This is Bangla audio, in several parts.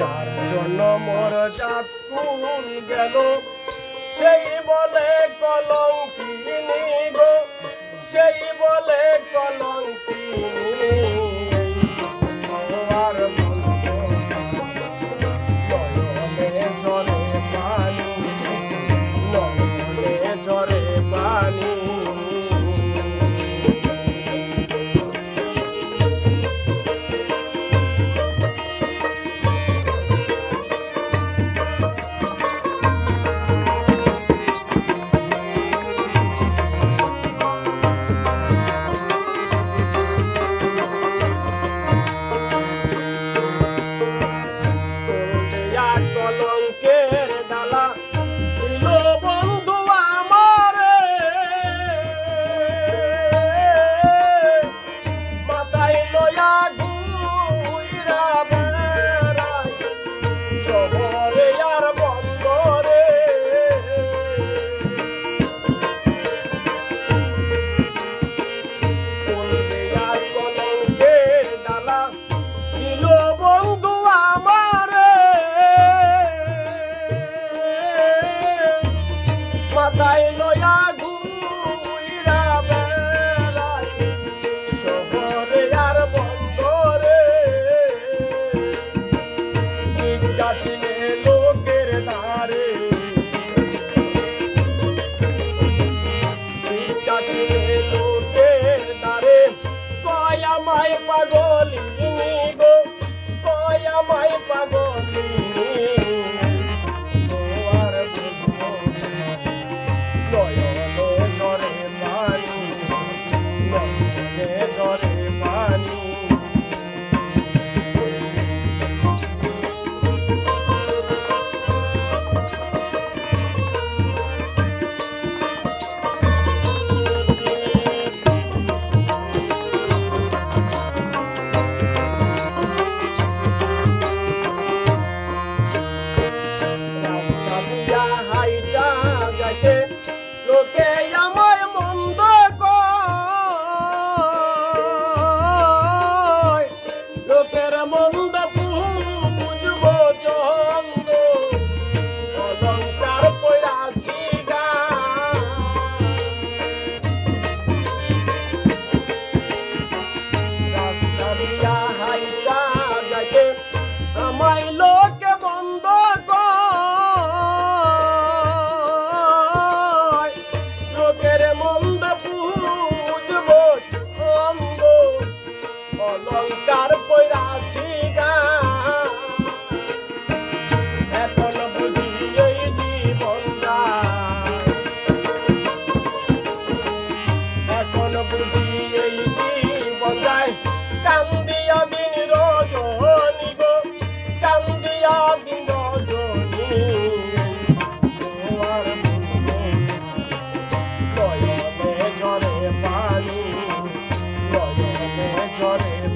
যার জন্য মোর জাত ফুল গেল সেই বলে কলঙ্কি নিগো সেই বলে কলঙ্ক সবাই লোকে বন্ধ লোকের মন্দ পুজব অঙ্গ অলঙ্কার পয়রা করে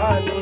啊就